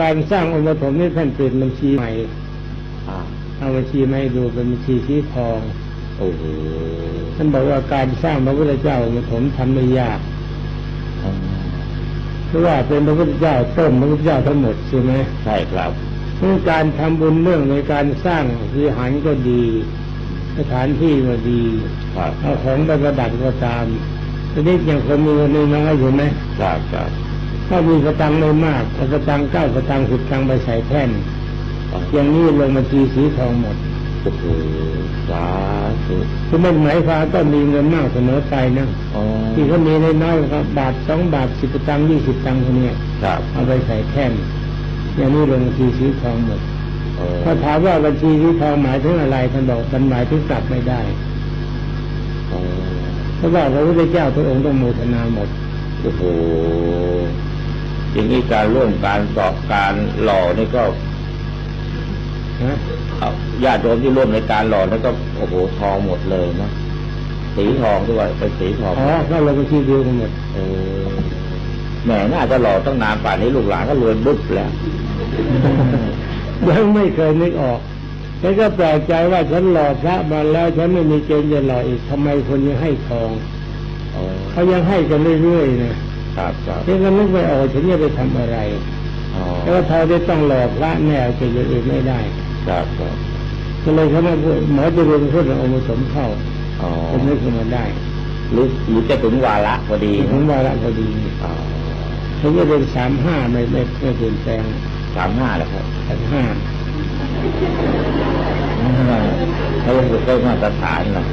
การสร้างองค์ปฐมนี่ท่านเปลี่ยนบัญชีใหม่อ่าเอาบัญชีมาให้ดูเป็นบัญชีสีทองโอ้โหท่านบอกว่าการสร้างพระพุทธเจ้าองค์ปฐมทำไม่ยากอืมเพราะว่าเป็นพระพุทธเจ้าต้นพระพุทธเจ้าทั้งหมดใช่ไหมใช่ครับเรื่องการทำบุญเรื่องในการสร้างวิหารก็ดี สถานที่ก็ดีครับเอาของไปประดับก็ตามทีนี้อย่างคนมีเงินน้อยๆอยู่ไหมครับครับ ถ้ามีสตังค์ไม่มากเอาสตังค์เก้าสตังค์สิบตังค์ไปใส่แท่นอย่างนี้ลงบัญชีสีทองหมดโอ้โหสาธุคือมันหมายความก็มีเงินมากเสมอไปนะอ๋อที่เขามีน้อยๆก็บาทสองบาทสิบตังค์ยี่สิบตังค์คนนี้ยครับเอาไปใส่แท่นอย่างนี้ลงบัญชีสีทองหมดเออถ้าถามว่าบัญชีสีทองหมายถึงอะไรท่านบอกมันหมายถึงกลับไม่ได้เออเพราะว่าพระพุทธเจ้าทุกองค์ต้องโมทนาหมดโอ้โห อย่างนี้การร่วมการสอบการหล่อนี่ก็นะเอาญาติโยมที่ร่วมในการหล่อนี่ก็โอ้โหทองหมดเลยนะสีทองด้วยเป็นสีทองอ๋อก็ลงบัญชีเดียวกันหมดเออแหมน่าจะหล่อตั้งนานป่านนี้ลูกหลานก็รวยบึ๊บแล้วยังไม่เคยนึกออกฉันก็แปลกใจว่าฉันหล่อพระมาแล้วฉันไม่มีเกณฑ์จะหล่ออีกทำไมคนยังให้ทองอ๋อเขายังให้กันเรื่อยๆนะ ครับครับฉันก็นึกไม่ออกฉันจะไปทำอะไรอ๋อแล้วาทองได้ต้องหล่อพระแน่จะอยู่อื่นไม่ได้ครับครับก็เลยเขามาพูดหมอจะเรียนพูดองค์ผสมเข้าอ๋อผมนึกขึ้นมาได้หรือหรือจะถึงวาระพอดีผมว่าละพอดีอ๋อผมจะเป็นสามห้าไม่ไม่ไม่เปลี่ยนแปลงสามห้าแล้วครับสามห้าเขาจะฝึกได้มาตรฐานนะ